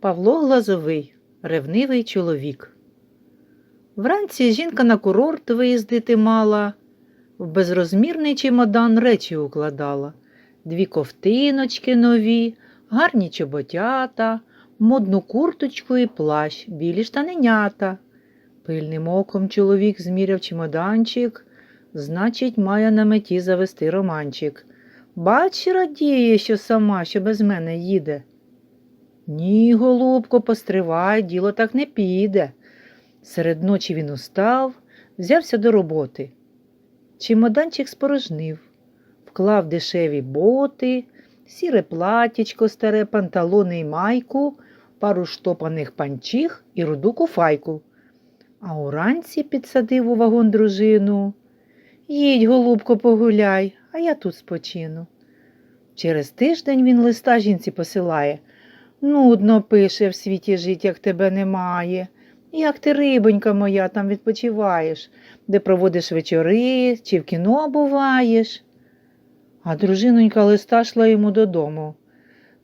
Павло Глазовий, ревнивий чоловік. Вранці жінка на курорт виїздити мала, в безрозмірний чемодан речі укладала. Дві ковтиночки нові, гарні чоботята, модну курточку і плащ, білі штаненята. Пильним оком чоловік зміряв чемоданчик, значить, має на меті завести романчик. Бач, радіє, що сама, що без мене їде. Ні, голубко, постривай, діло так не піде. Серед ночі він устав, взявся до роботи. Чемоданчик спорожнив, вклав дешеві боти, сіре платічко, старе панталони й майку, пару штопаних панчіх і руду куфайку. А уранці підсадив у вагон дружину. Їдь, голубко, погуляй, а я тут спочину. Через тиждень він листа жінці посилає. Нудно пише в світі жить, як тебе немає. Як ти, рибонька моя, там відпочиваєш, де проводиш вечори чи в кіно буваєш. А дружинонька листа йшла йому додому.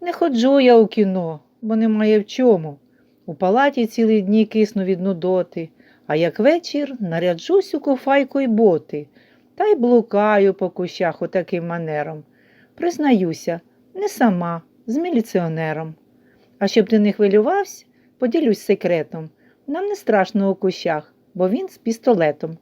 Не ходжу я у кіно, бо немає в чому. У палаті цілі дні кисну від нудоти, а як вечір наряджусь у кофайку й боти, та й блукаю по кущах отаким манером. Признаюся, не сама, з міліціонером. А щоб ти не хвилювався, поділюсь секретом. Нам не страшно у кущах, бо він з пістолетом.